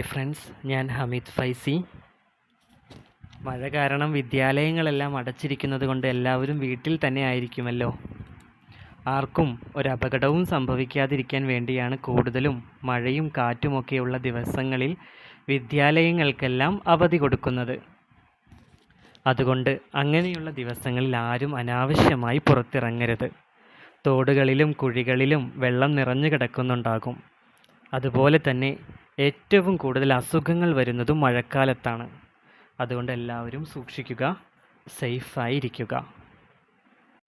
Hi friends ഞാൻ ഹമീദ് ഫൈസി. മഴ കാരണം വിദ്യാലയങ്ങളെല്ലാം അടച്ചിരിക്കുന്നത് കൊണ്ട് എല്ലാവരും വീട്ടിൽ തന്നെ ആയിരിക്കുമല്ലോ. ആർക്കും ഒരപകടവും സംഭവിക്കാതിരിക്കാൻ വേണ്ടിയാണ് കൂടുതലും മഴയും കാറ്റുമൊക്കെയുള്ള ദിവസങ്ങളിൽ വിദ്യാലയങ്ങൾക്കെല്ലാം അവധി കൊടുക്കുന്നത്. അതുകൊണ്ട് അങ്ങനെയുള്ള ദിവസങ്ങളിൽ ആരും അനാവശ്യമായി പുറത്തിറങ്ങരുത്. തോടുകളിലും കുഴികളിലും വെള്ളം നിറഞ്ഞു കിടക്കുന്നുണ്ടാകും. അതുപോലെ തന്നെ ഏറ്റവും കൂടുതൽ അസുഖങ്ങൾ വരുന്നതും മഴക്കാലത്താണ്. അതുകൊണ്ട് എല്ലാവരും സൂക്ഷിക്കുക സേഫായിരിക്കുക.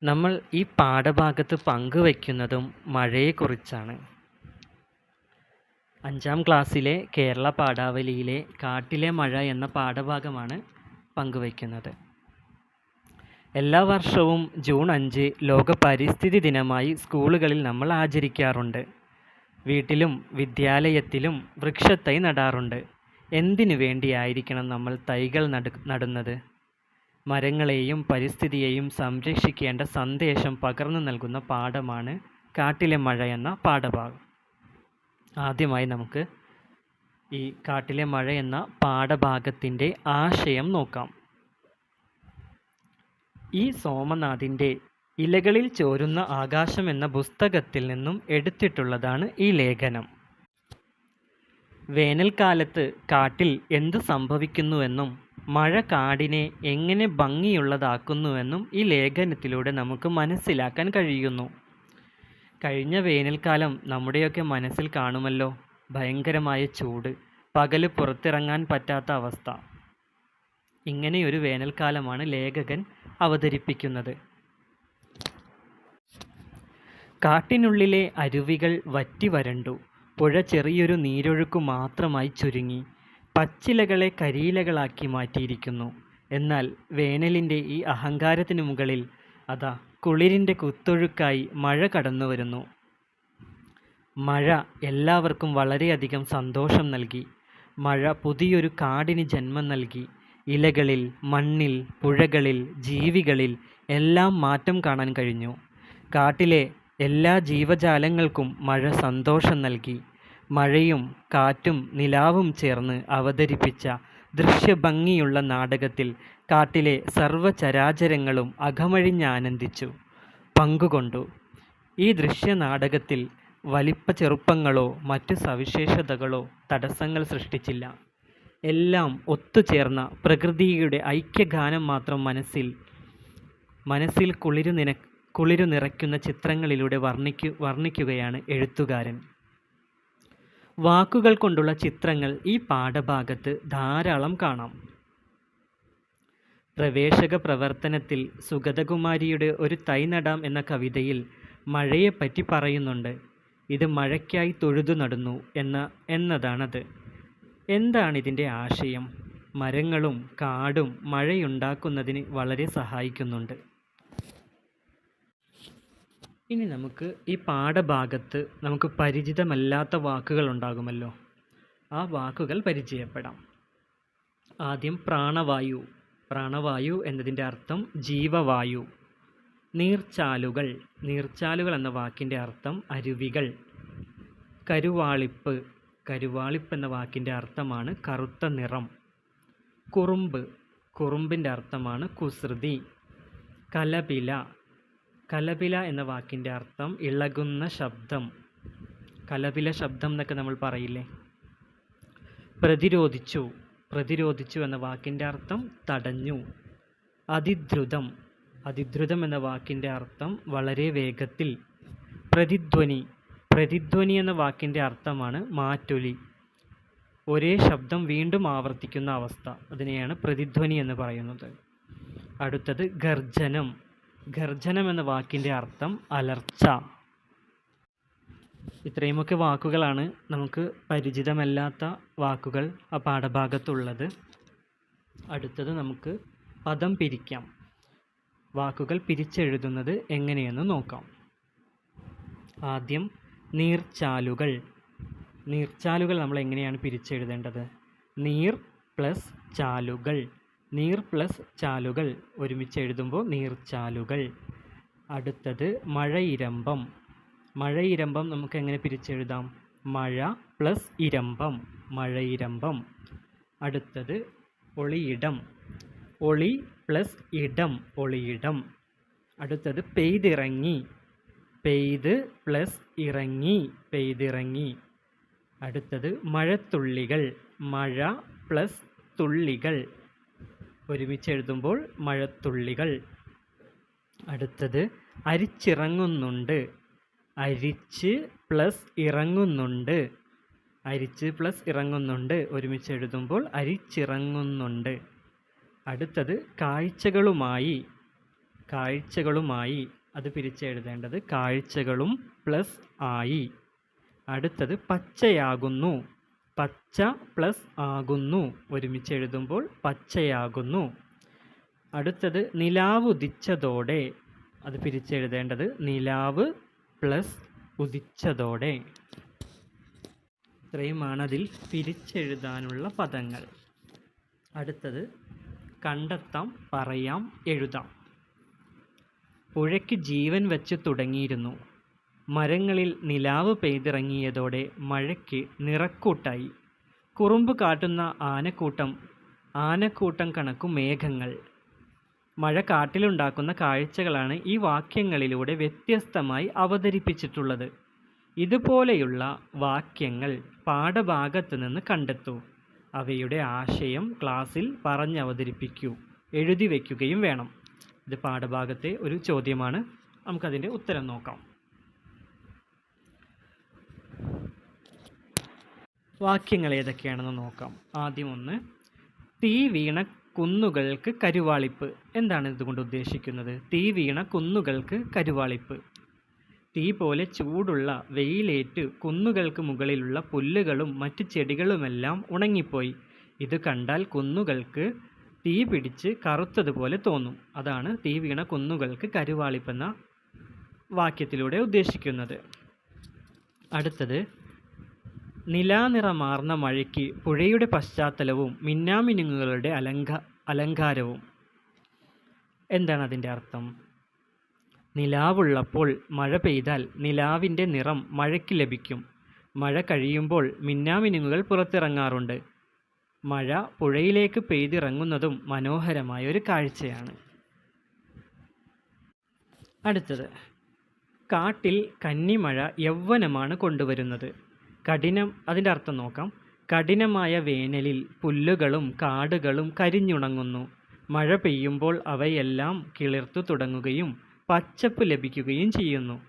നമ്മൾ ഈ പാഠഭാഗത്ത് പങ്കുവയ്ക്കുന്നതും മഴയെക്കുറിച്ചാണ്. അഞ്ചാം ക്ലാസ്സിലെ കേരള പാഠാവലിയിലെ കാട്ടിലെ മഴ എന്ന പാഠഭാഗമാണ് പങ്കുവയ്ക്കുന്നത്. എല്ലാ വർഷവും ജൂൺ അഞ്ച് ലോക പരിസ്ഥിതി ദിനമായി സ്കൂളുകളിൽ നമ്മൾ ആചരിക്കാറുണ്ട്. വീട്ടിലും വിദ്യാലയത്തിലും വൃക്ഷത്തൈ നടാറുണ്ട്. എന്തിനു വേണ്ടിയായിരിക്കണം നമ്മൾ തൈകൾ നടു നടുന്നത്? മരങ്ങളെയും പരിസ്ഥിതിയെയും സംരക്ഷിക്കേണ്ട സന്ദേശം പകർന്നു നൽകുന്ന പാഠമാണ് കാട്ടിലെ മഴ എന്ന പാഠഭാഗം. ആദ്യമായി നമുക്ക് ഈ കാട്ടിലെ മഴ എന്ന പാഠഭാഗത്തിന്റെ ആശയം നോക്കാം. ഈ സോമനാഥിന്റെ ഇലകളിൽ ചോരുന്ന ആകാശം എന്ന പുസ്തകത്തിൽ നിന്നും എടുത്തിട്ടുള്ളതാണ് ഈ ലേഖനം. വേനൽക്കാലത്ത് കാട്ടിൽ എന്ത് സംഭവിക്കുന്നുവെന്നും മഴ കാടിനെ എങ്ങനെ ഭംഗിയുള്ളതാക്കുന്നുവെന്നും ഈ ലേഖനത്തിലൂടെ നമുക്ക് മനസ്സിലാക്കാൻ കഴിയുന്നു. കഴിഞ്ഞ വേനൽക്കാലം നമ്മുടെയൊക്കെ മനസ്സിൽ കാണുമല്ലോ ഭയങ്കരമായ ചൂട് പകൽ പുറത്തിറങ്ങാൻ പറ്റാത്ത അവസ്ഥ. ഇങ്ങനെയൊരു വേനൽക്കാലമാണ് ലേഖകൻ അവതരിപ്പിക്കുന്നത്. കാട്ടിനുള്ളിലെ അരുവികൾ വറ്റി വരണ്ടു. പുഴ ചെറിയൊരു നീരൊഴുക്കു മാത്രമായി ചുരുങ്ങി. പച്ചിലകളെ കരിയിലകളാക്കി മാറ്റിയിരിക്കുന്നു. എന്നാൽ വേനലിന്റെ ഈ അഹങ്കാരത്തിന് മുകളിൽ അതാ കുളിരിന്റെ കുത്തൊഴുക്കായി മഴ കടന്നു വരുന്നു മഴ എല്ലാവർക്കും വളരെയധികം സന്തോഷം നൽകി. മഴ പുതിയൊരു കാടിന് ജന്മം നൽകി. ഇലകളിൽ മണ്ണിൽ പുഴകളിൽ ജീവികളിൽ എല്ലാം മാറ്റം കാണാൻ കഴിഞ്ഞു. കാട്ടിലെ എല്ലാ ജീവജാലങ്ങൾക്കും മഴ സന്തോഷം നൽകി. മഴയും കാറ്റും നിലാവും ചേർന്ന് അവതരിപ്പിച്ച ദൃശ്യഭംഗിയുള്ള നാടകത്തിൽ കാട്ടിലെ സർവചരാചരങ്ങളും അകമഴിഞ്ഞാനന്ദിച്ചു. പങ്കുകൊണ്ടു. ഈ ദൃശ്യനാടകത്തിൽ വലിപ്പ ചെറുപ്പങ്ങളോ മറ്റു സവിശേഷതകളോ തടസ്സങ്ങൾ സൃഷ്ടിച്ചില്ല. എല്ലാം ഒത്തുചേർന്ന പ്രകൃതിയുടെ ഐക്യഗാനം മാത്രം മനസ്സിൽ മനസ്സിൽ കുളിരു നിന കുളിരു നിറയ്ക്കുന്ന ചിത്രങ്ങളിലൂടെ വർണിക്കു വർണിക്കുകയാണ് എഴുത്തുകാരൻ. വാക്കുകൾ കൊണ്ടുള്ള ചിത്രങ്ങൾ ഈ പാഠഭാഗത്ത് ധാരാളം കാണാം. പ്രവേശക പ്രവർത്തനത്തിൽ സുഗതകുമാരിയുടെ ഒരു തൈ നടാം എന്ന കവിതയിൽ മഴയെപ്പറ്റി പറയുന്നുണ്ട്. ഇത് മഴയ്ക്കായി തൊഴുതു നടന്നു എന്ന എന്നതാണത്. എന്താണ് ഇതിന്റെ ആശയം? മരങ്ങളും കാടും മഴയുണ്ടാക്കുന്നതിന് വളരെ സഹായിക്കുന്നുണ്ട്. ഇനി നമുക്ക് ഈ പാഠഭാഗത്ത് നമുക്ക് പരിചിതമല്ലാത്ത വാക്കുകൾ ഉണ്ടാകുമല്ലോ. ആ വാക്കുകൾ പരിചയപ്പെടാം. ആദ്യം പ്രാണവായു. പ്രാണവായു എന്നതിന്റെ അർത്ഥം ജീവവായു. നീർച്ചാലുകൾ. നീർച്ചാലുകൾ എന്ന വാക്കിന്റെ അർത്ഥം അരുവികൾ. കരുവാളിപ്പ്. കരുവാളിപ്പ് എന്ന വാക്കിന്റെ അർത്ഥമാണ് കറുത്ത നിറം. കുറുമ്പ്. കുറുമ്പിന്റെ അർത്ഥമാണ് കുസൃതി. കലപില. കലപില എന്ന വാക്കിന്റെ അർത്ഥം ഇളകുന്ന ശബ്ദം. കലപില ശബ്ദം എന്നൊക്കെ നമ്മൾ പറയില്ലേ? പ്രതിരോധിച്ചു. പ്രതിരോധിച്ചു എന്ന വാക്കിന്റെ അർത്ഥം തടഞ്ഞു. അതിദ്രുതം. അതിദ്രുതം എന്ന വാക്കിന്റെ അർത്ഥം വളരെ വേഗത്തിൽ. പ്രതിധ്വനി. പ്രതിധ്വനി എന്ന വാക്കിന്റെ അർത്ഥമാണ് മാറ്റൊലി. ഒരേ ശബ്ദം വീണ്ടും ആവർത്തിക്കുന്ന അവസ്ഥ. അതിനെയാണ് പ്രതിധ്വനി എന്ന് പറയുന്നത്. അടുത്തത് ഗർജനം. ഗർജനം എന്ന വാക്കിന്റെ അർത്ഥം അലർച്ച. ഇത്രയുമൊക്കെ വാക്കുകളാണ് നമുക്ക് പരിചിതമല്ലാത്ത വാക്കുകൾ ആ പാഠഭാഗത്തുള്ളത്. അടുത്തത് നമുക്ക് പദം പിരിക്കാം. വാക്കുകൾ പിരിച്ചെഴുതുന്നത് എങ്ങനെയെന്ന് നോക്കാം. ആദ്യം നീർച്ചാലുകൾ. നീർച്ചാലുകൾ നമ്മൾ എങ്ങനെയാണ് പിരിച്ചെഴുതേണ്ടത്? നീർ പ്ലസ് ചാലുകൾ. നീർ പ്ലസ് ചാലുകൾ. ഒരുമിച്ച് എഴുതുമ്പോൾ നീർച്ചാലുകൾ അടുത്തത് മഴയിരമ്പം. മഴയിരമ്പം നമുക്ക് എങ്ങനെ പിരിച്ചെഴുതാം? മഴ പ്ലസ് ഇരമ്പം. മഴയിരമ്പം. അടുത്തത് ഒളിയിടം. ഒളി പ്ലസ് ഇടം. ഒളിയിടം. അടുത്തത് പെയ്തിറങ്ങി. പെയ്ത് പ്ലസ് ഇറങ്ങി. പെയ്തിറങ്ങി. അടുത്തത് മഴത്തുള്ളികൾ. മഴ പ്ലസ് തുള്ളികൾ. ഒരുമിച്ച് എഴുതുമ്പോൾ മഴത്തുള്ളികൾ. അടുത്തത് അരിച്ചിറങ്ങുന്നുണ്ട്. അരിച്ച് പ്ലസ് ഇറങ്ങുന്നുണ്ട്. അരിച്ച് പ്ലസ് ഇറങ്ങുന്നുണ്ട്. ഒരുമിച്ച് എഴുതുമ്പോൾ അരിച്ചിറങ്ങുന്നുണ്ട്. അടുത്തത് കാഴ്ചകളുമായി. കാഴ്ചകളുമായി. അത് പിരിച്ചെഴുതേണ്ടത് കാഴ്ചകളും പ്ലസ് ആയി. അടുത്തത് പച്ചയാകുന്നു. പച്ച പ്ലസ് ആകുന്നു. ഒരുമിച്ച് എഴുതുമ്പോൾ പച്ചയാകുന്നു. അടുത്തത് നിലാവ് ഉദിച്ചതോടെ. അത് പിരിച്ചെഴുതേണ്ടത് നിലാവ് പ്ലസ് ഉദിച്ചതോടെ. ഇത്രയുമാണ് അതിൽ പിരിച്ചെഴുതാനുള്ള പദങ്ങൾ. അടുത്തത് കണ്ടെത്താം പറയാം എഴുതാം. പുഴയ്ക്ക് ജീവൻ വെച്ച് തുടങ്ങിയിരുന്നു. മരങ്ങളിൽ നിലാവ് പെയ്തിറങ്ങിയതോടെ മഴയ്ക്ക് നിറക്കൂട്ടായി. കുറുമ്പ് കാട്ടുന്ന ആനക്കൂട്ടം ആനക്കൂട്ടം കണക്കു മേഘങ്ങൾ. മഴ കാട്ടിലുണ്ടാക്കുന്ന കാഴ്ചകളാണ് ഈ വാക്യങ്ങളിലൂടെ വ്യത്യസ്തമായി അവതരിപ്പിച്ചിട്ടുള്ളത്. ഇതുപോലെയുള്ള വാക്യങ്ങൾ പാഠഭാഗത്ത് നിന്ന് കണ്ടെത്തൂ. അവയുടെ ആശയം ക്ലാസ്സിൽ പറഞ്ഞവതരിപ്പിക്കൂ. എഴുതി വയ്ക്കുകയും വേണം. ഇത് പാഠഭാഗത്തെ ഒരു ചോദ്യമാണ്. നമുക്കതിന്റെ ഉത്തരം നോക്കാം. വാക്യങ്ങൾ ഏതൊക്കെയാണെന്ന് നോക്കാം. ആദ്യം ഒന്ന് തീ വീണ കുന്നുകൾക്ക് കരുവാളിപ്പ്. എന്താണ് ഇതുകൊണ്ട് ഉദ്ദേശിക്കുന്നത്? തീ വീണ കുന്നുകൾക്ക് കരുവാളിപ്പ്. തീ പോലെ ചൂടുള്ള വെയിലേറ്റ് കുന്നുകൾക്ക് മുകളിലുള്ള പുല്ലുകളും മറ്റ് ചെടികളുമെല്ലാം ഉണങ്ങിപ്പോയി. ഇത് കണ്ടാൽ കുന്നുകൾക്ക് തീ പിടിച്ച് കറുത്തതുപോലെ തോന്നും. അതാണ് തീ വീണ കുന്നുകൾക്ക് കരുവാളിപ്പെന്ന വാക്യത്തിലൂടെ ഉദ്ദേശിക്കുന്നത്. അടുത്തത് നിലാനിറമാർന്ന മഴയ്ക്ക് പുഴയുടെ പശ്ചാത്തലവും മിന്നാമിനുങ്ങുകളുടെ അലങ്ക അലങ്കാരവും. എന്താണ് അതിന്റെ അർത്ഥം? നിലാവുള്ളപ്പോൾ മഴ പെയ്താൽ നിലാവിന്റെ നിറം മഴയ്ക്ക് ലഭിക്കും. മഴ കഴിയുമ്പോൾ മിന്നാമിനുങ്ങുകൾ പുറത്തിറങ്ങാറുണ്ട്. മഴ പുഴയിലേക്ക് പെയ്തിറങ്ങുന്നതും മനോഹരമായ ഒരു കാഴ്ചയാണ്. അടുത്തത്. കാട്ടിൽ കന്നിമഴ യൗവനമാണ് കൊണ്ടുവരുന്നത്. കഠിനം അതിന്റെ അർത്ഥം നോക്കാം. കഠിനമായ വേനലിൽ പുല്ലുകളും കാടുകളും കരിഞ്ഞുണങ്ങുന്നു. മഴ പെയ്യുമ്പോൾ അവയെല്ലാം കിളിർത്തു തുടങ്ങുകയും പച്ചപ്പ് ലഭിക്കുകയും ചെയ്യുന്നു.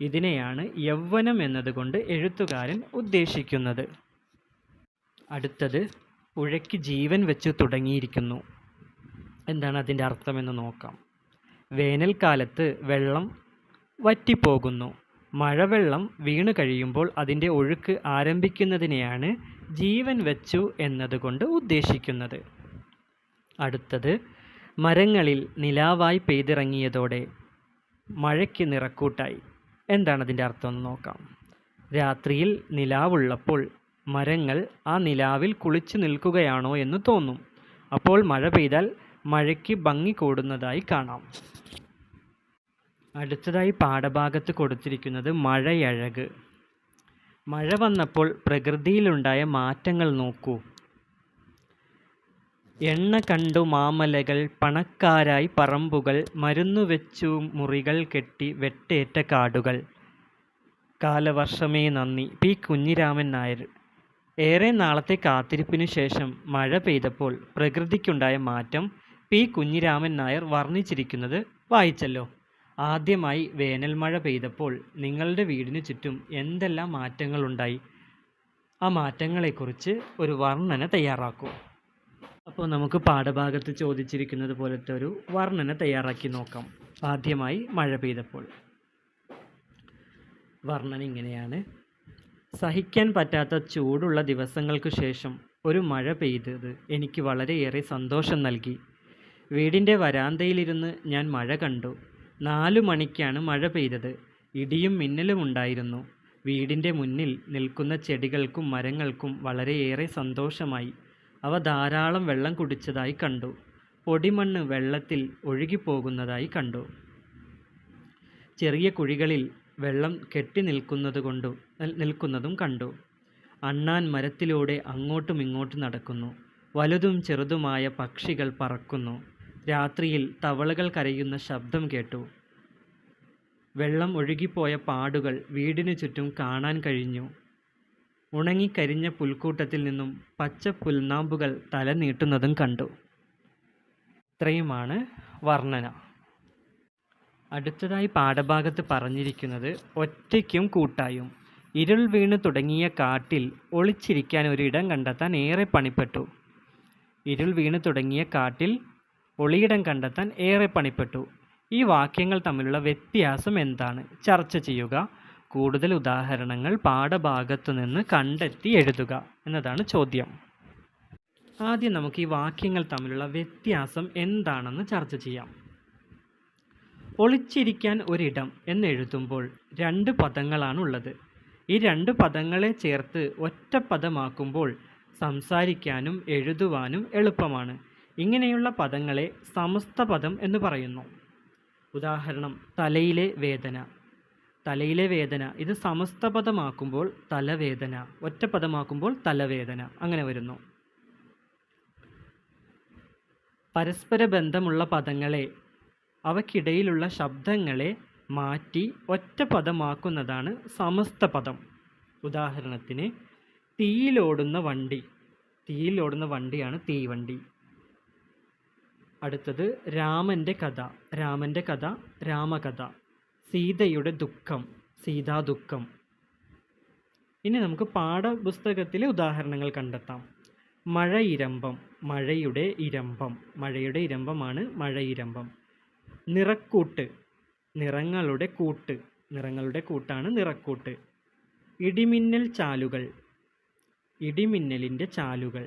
ഇതിനെയാണ് യൗവനം എന്നതുകൊണ്ട് എഴുത്തുകാരൻ ഉദ്ദേശിക്കുന്നത്. അടുത്തത് പുഴയ്ക്ക് ജീവൻ വെച്ച് തുടങ്ങിയിരിക്കുന്നു. എന്താണ് അതിന്റെ അർത്ഥമെന്ന് നോക്കാം. വേനൽക്കാലത്ത് വെള്ളം വറ്റിപ്പോകുന്നു. മഴവെള്ളം വീണു കഴിയുമ്പോൾ അതിന്റെ ഒഴുക്ക് ആരംഭിക്കുന്നതിനെയാണ് ജീവൻ വെച്ചു എന്നതുകൊണ്ട് ഉദ്ദേശിക്കുന്നത്. അടുത്തത് മരങ്ങളിൽ നിലാവായി പെയ്തിറങ്ങിയതോടെ മഴയ്ക്ക് നിറക്കൂട്ടായി. എന്താണ് അതിന്റെ അർത്ഥം എന്ന് നോക്കാം. രാത്രിയിൽ നിലാവുള്ളപ്പോൾ മരങ്ങൾ ആ നിലാവിൽ കുളിച്ചു നിൽക്കുകയാണോ എന്ന് തോന്നും. അപ്പോൾ മഴ പെയ്താൽ മഴയ്ക്ക് ഭംഗി കൂടുന്നതായി കാണാം. അടുത്തതായി പാഠഭാഗത്ത് കൊടുത്തിരിക്കുന്നത് മഴയഴക്. മഴ വന്നപ്പോൾ പ്രകൃതിയിലുണ്ടായ മാറ്റങ്ങൾ നോക്കൂ. എണ്ണ കണ്ടു മാമലകൾ പണക്കാരായി പറമ്പുകൾ മരുന്നു വെച്ചു മുറികൾ കെട്ടി വെട്ടേറ്റ കാടുകൾ. കാലവർഷമേ നന്ദി. പി. കുഞ്ഞിരാമൻ നായർ. ഏറെ നാളത്തെ കാത്തിരിപ്പിനു ശേഷം മഴ പെയ്തപ്പോൾ പ്രകൃതിക്കുണ്ടായ മാറ്റം പി. കുഞ്ഞിരാമൻ നായർ വർണിച്ചിരിക്കുന്നത് വായിച്ചല്ലോ. ആദ്യമായി വേനൽ മഴ പെയ്തപ്പോൾ നിങ്ങളുടെ വീടിനു ചുറ്റും എന്തെല്ലാം മാറ്റങ്ങളുണ്ടായി? ആ മാറ്റങ്ങളെക്കുറിച്ച് ഒരു വർണന തയ്യാറാക്കൂ. അപ്പോൾ നമുക്ക് പാഠഭാഗത്ത് ചോദിച്ചിരിക്കുന്നത് പോലത്തെ ഒരു വർണന തയ്യാറാക്കി നോക്കാം. ആദ്യമായി മഴ പെയ്തപ്പോൾ. വർണന ഇങ്ങനെയാണ്. സഹിക്കാൻ പറ്റാത്ത ചൂടുള്ള ദിവസങ്ങൾക്ക് ശേഷം ഒരു മഴ പെയ്തത് എനിക്ക് വളരെയേറെ സന്തോഷം നൽകി. വീടിന്റെ വരാന്തയിലിരുന്ന് ഞാൻ മഴ കണ്ടു. നാലു മണിക്കാണ് മഴ പെയ്തത്. ഇടിയും മിന്നലും ഉണ്ടായിരുന്നു. വീടിന്റെ മുന്നിൽ നിൽക്കുന്ന ചെടികൾക്കും മരങ്ങൾക്കും വളരെയേറെ സന്തോഷമായി. അവ ധാരാളം വെള്ളം കുടിച്ചതായി കണ്ടു. പൊടിമണ്ണ് വെള്ളത്തിൽ ഒഴുകിപ്പോകുന്നതായി കണ്ടു. ചെറിയ കുഴികളിൽ വെള്ളം കെട്ടി നിൽക്കുന്നത് കൊണ്ടു നിൽക്കുന്നതും കണ്ടു. അണ്ണാൻ മരത്തിലൂടെ അങ്ങോട്ടും ഇങ്ങോട്ടും നടക്കുന്നു. വലുതും ചെറുതുമായ പക്ഷികൾ പറക്കുന്നു. രാത്രിയിൽ തവളകൾ കരയുന്ന ശബ്ദം കേട്ടു. വെള്ളം ഒഴുകിപ്പോയ പാടുകൾ വീടിനു ചുറ്റും കാണാൻ കഴിഞ്ഞു. ഉണങ്ങിക്കരിഞ്ഞ പുൽക്കൂട്ടത്തിൽ നിന്നും പച്ച പുൽനാമ്പുകൾ തല നീട്ടുന്നതും കണ്ടു. ഇത്രയുമാണ് വർണന. അടുത്തതായി പാഠഭാഗത്ത് പറഞ്ഞിരിക്കുന്നത് ഒറ്റയ്ക്കും കൂട്ടായും. ഇരുൾ വീണ് തുടങ്ങിയ കാട്ടിൽ ഒളിച്ചിരിക്കാൻ ഒരിടം കണ്ടെത്താൻ ഏറെ പണിപ്പെട്ടു. ഇരുൾ വീണ് തുടങ്ങിയ കാട്ടിൽ ഒളിയിടം കണ്ടെത്താൻ ഏറെ പണിപ്പെട്ടു. ഈ വാക്യങ്ങൾ തമ്മിലുള്ള വ്യത്യാസം എന്താണ്? ചർച്ച ചെയ്യുക. കൂടുതൽ ഉദാഹരണങ്ങൾ പാഠഭാഗത്തു നിന്ന് കണ്ടെത്തി എഴുതുക എന്നതാണ് ചോദ്യം. ആദ്യം നമുക്ക് ഈ വാക്യങ്ങൾ തമ്മിലുള്ള വ്യത്യാസം എന്താണെന്ന് ചർച്ച ചെയ്യാം. ഒളിച്ചിരിക്കാൻ ഒരിടം എന്നെഴുതുമ്പോൾ രണ്ട് പദങ്ങളാണുള്ളത് ഈ രണ്ട് പദങ്ങളെ ചേർത്ത് ഒറ്റ പദമാക്കുമ്പോൾ സംസാരിക്കാനും എഴുതുവാനും എളുപ്പമാണ്. ഇങ്ങനെയുള്ള പദങ്ങളെ സമസ്ത പദം എന്ന് പറയുന്നു. ഉദാഹരണം തലയിലെ വേദന. തലയിലെ വേദന ഇത് സമസ്ത പദമാക്കുമ്പോൾ തലവേദന ഒറ്റപദമാക്കുമ്പോൾ തലവേദന അങ്ങനെ വരുന്നു. പരസ്പര ബന്ധമുള്ള പദങ്ങളെ അവക്കിടയിലുള്ള ശബ്ദങ്ങളെ മാറ്റി ഒറ്റ പദമാക്കുന്നതാണ് സമസ്ത പദം. ഉദാഹരണത്തിന് തീയിലോടുന്ന വണ്ടി. തീയിലോടുന്ന വണ്ടിയാണ് തീവണ്ടി. അടുത്തത് രാമന്റെ കഥ രാമന്റെ കഥ രാമകഥ സീതയുടെ ദുഃഖം സീതാ ദുഃഖം ഇനി നമുക്ക് പാഠപുസ്തകത്തിലെ ഉദാഹരണങ്ങൾ കണ്ടെത്താം. മഴ ഇരമ്പം മഴയുടെ ഇരമ്പം മഴയുടെ ഇരമ്പമാണ് മഴ ഇരമ്പം നിറക്കൂട്ട് നിറങ്ങളുടെ കൂട്ട് നിറങ്ങളുടെ കൂട്ടാണ് നിറക്കൂട്ട്. ഇടിമിന്നൽ ചാലുകൾ ഇടിമിന്നലിന്റെ ചാലുകൾ.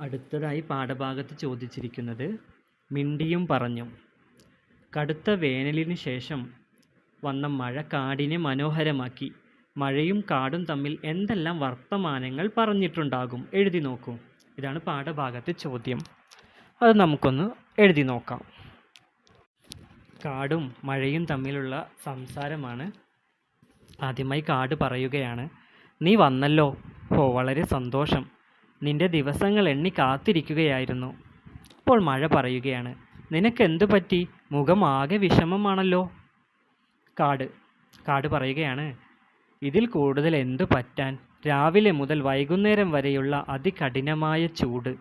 അടുത്തതായി പാഠഭാഗത്ത് ചോദിച്ചിരിക്കുന്നത് മിണ്ടിയും പറഞ്ഞു. കടുത്ത വേനലിന് ശേഷം വന്ന മഴ കാടിനെ മനോഹരമാക്കി മഴയും കാടും തമ്മിൽ എന്തെല്ലാം വർത്തമാനങ്ങൾ പറഞ്ഞിട്ടുണ്ടാകും എഴുതി നോക്കൂ. ഇതാണ് പാഠഭാഗത്തെ ചോദ്യം. അത് നമുക്കൊന്ന് എഴുതി നോക്കാം. കാടും മഴയും തമ്മിലുള്ള സംസാരമാണ്. ആദ്യമായി കാട് പറയുകയാണ് നീ വന്നല്ലോ. ഓ വളരെ സന്തോഷം. നിന്റെ ദിവസങ്ങൾ എണ്ണി കാത്തിരിക്കുകയായിരുന്നു. അപ്പോൾ മഴ പറയുകയാണ് നിനക്കെന്തു പറ്റി? മുഖം ആകെ വിഷമമാണല്ലോ. കാട് കാട് പറയുകയാണ് ഇതിൽ കൂടുതൽ എന്തു പറ്റാൻ? രാവിലെ മുതൽ വൈകുന്നേരം വരെയുള്ള അതികഠിനമായ ചൂട്.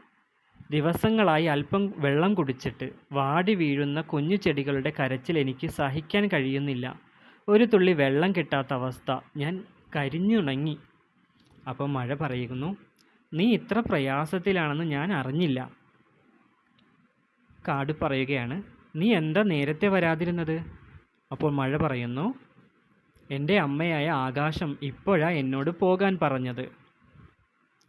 ദിവസങ്ങളായി അല്പം വെള്ളം കുടിച്ചിട്ട് വാടി വീഴുന്ന കുഞ്ഞു ചെടികളുടെ കരച്ചിൽ എനിക്ക് സഹിക്കാൻ കഴിയുന്നില്ല. ഒരു തുള്ളി വെള്ളം കിട്ടാത്ത അവസ്ഥ. ഞാൻ കരിഞ്ഞുണങ്ങി. അപ്പോൾ മഴ പറയുന്നു നീ ഇത്ര പ്രയാസത്തിലാണെന്ന് ഞാൻ അറിഞ്ഞില്ല. കാട് പറയുകയാണ് നീ എന്താ നേരത്തെ വരാതിരുന്നത്? അപ്പോൾ മഴ പറയുന്നു എന്റെ അമ്മയായ ആകാശം ഇപ്പോഴാ എന്നോട് പോകാൻ പറഞ്ഞത്.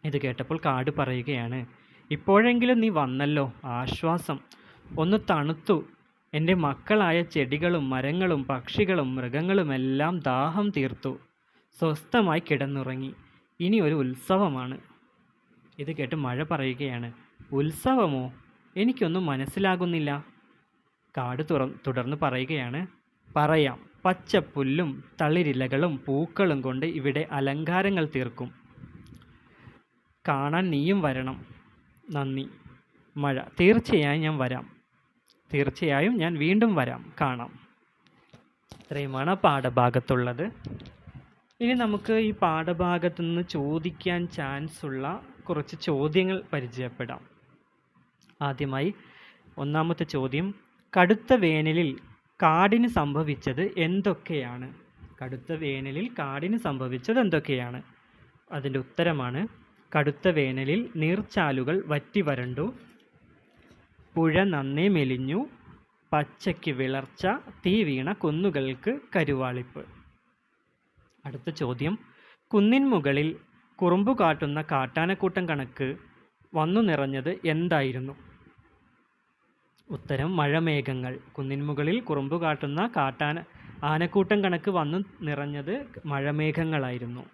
ഇത് കേട്ടപ്പോൾ കാട് പറയുകയാണ് ഇപ്പോഴെങ്കിലും നീ വന്നല്ലോ ആശ്വാസം. ഒന്ന് തണുത്തു. എന്റെ മക്കളായ ചെടികളും മരങ്ങളും പക്ഷികളും മൃഗങ്ങളുമെല്ലാം ദാഹം തീർത്തു. സ്വസ്ഥമായി കിടന്നുറങ്ങി. ഇനി ഒരു ഉത്സവമാണ്. ഇത് കേട്ട് മഴ പറയുകയാണ്. ഉത്സവമോ? എനിക്കൊന്നും മനസ്സിലാകുന്നില്ല. കാട് തുറ തുടർന്ന് പറയുകയാണ്. പറയാം. പച്ചപ്പുല്ലും തളിരിലകളും പൂക്കളും കൊണ്ട് ഇവിടെ അലങ്കാരങ്ങൾ തീർക്കും. കാണാൻ നീയും വരണം. നന്ദി. മഴ. തീർച്ചയായും ഞാൻ വരാം. തീർച്ചയായും ഞാൻ വീണ്ടും വരാം. കാണാം. ഇത്രയുമാണ് പാഠഭാഗത്തുള്ളത്. ഇനി നമുക്ക് ഈ പാഠഭാഗത്തു നിന്ന് ചോദിക്കാൻ ചാൻസ് ഉള്ള കുറച്ച് ചോദ്യങ്ങൾ പരിചയപ്പെടാം. ആദ്യമായി ഒന്നാമത്തെ ചോദ്യം കടുത്ത വേനലിൽ കാടിന് സംഭവിച്ചത് എന്തൊക്കെയാണ്? കടുത്ത വേനലിൽ കാടിന് സംഭവിച്ചത് എന്തൊക്കെയാണ്? അതിന്റെ ഉത്തരമാണ് കടുത്ത വേനലിൽ നീർച്ചാലുകൾ വറ്റി വരണ്ടു പുഴ നന്നേ മെലിഞ്ഞു പച്ചയ്ക്ക് വിളർച്ച തീ വീണ കുന്നുകൾക്ക് കരുവാളിപ്പ്. അടുത്ത ചോദ്യം കുന്നിൻ മുകളിൽ കുറുമ്പു കാട്ടുന്ന കാട്ടാനക്കൂട്ടം കണക്ക് വന്നു നിറഞ്ഞത് എന്തായിരുന്നു? ഉത്തരം മഴമേഘങ്ങൾ. കുന്നിൻമുകളിൽ കുറുമ്പു കാട്ടുന്ന കാട്ടാന ആനക്കൂട്ടം കണക്ക് വന്നു നിറഞ്ഞത് മഴമേഘങ്ങളായിരുന്നു.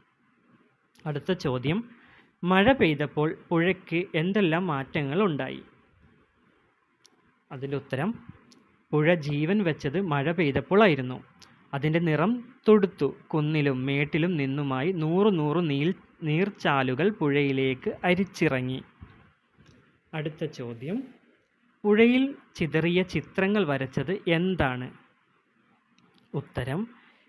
അടുത്ത ചോദ്യം. മഴ പെയ്തപ്പോൾ പുഴയ്ക്ക് എന്തെല്ലാം മാറ്റങ്ങൾ ഉണ്ടായി? അതിന്റെ ഉത്തരം പുഴ ജീവൻ വെച്ചത് മഴ പെയ്തപ്പോഴായിരുന്നു അതിന്റെ നിറം തൊടുത്തു. കുന്നിലും മേട്ടിലും നിന്നുമായി നൂറു നൂറു നീൽ നീർച്ചാലുകൾ പുഴയിലേക്ക് അരിച്ചിറങ്ങി. അടുത്ത ചോദ്യം. പുഴയിൽ ചിതറിയ ചിത്രങ്ങൾ വരച്ചത് എന്താണ്? ഉത്തരം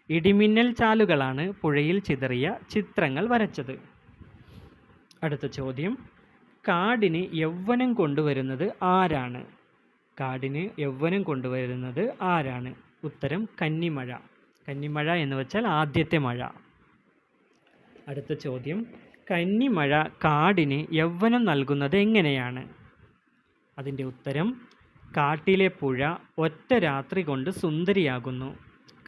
ഇടിമിന്നൽ ചാലുകളാണ് പുഴയിൽ ചിതറിയ ചിത്രങ്ങൾ വരച്ചത്. അടുത്ത ചോദ്യം. കാടിന് യൗവനം കൊണ്ടുവരുന്നത് ആരാണ്? കാടിന് യൗവനം കൊണ്ടുവരുന്നത് ആരാണ്? ഉത്തരം കന്നിമഴ. കന്നിമഴ എന്ന് വെച്ചാൽ ആദ്യത്തെ മഴ. അടുത്ത ചോദ്യം. കന്നിമഴ കാടിന് യൗവനം നൽകുന്നത് എങ്ങനെയാണ്? അതിന്റെ ഉത്തരം കാട്ടിലെ പുഴ ഒറ്റ രാത്രി കൊണ്ട് സുന്ദരിയാകുന്നു.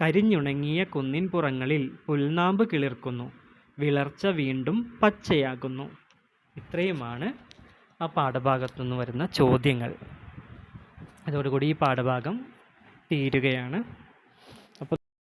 കരിഞ്ഞുണങ്ങിയ കുന്നിൻ പുറങ്ങളിൽ പുൽനാമ്പ് കിളിർക്കുന്നു. വിളർച്ച വീണ്ടും പച്ചയാകുന്നു. ഇത്രയുമാണ് ആ പാഠഭാഗത്തു നിന്ന് വരുന്ന ചോദ്യങ്ങൾ. അതോടുകൂടി ഈ പാഠഭാഗം തീരുകയാണ്.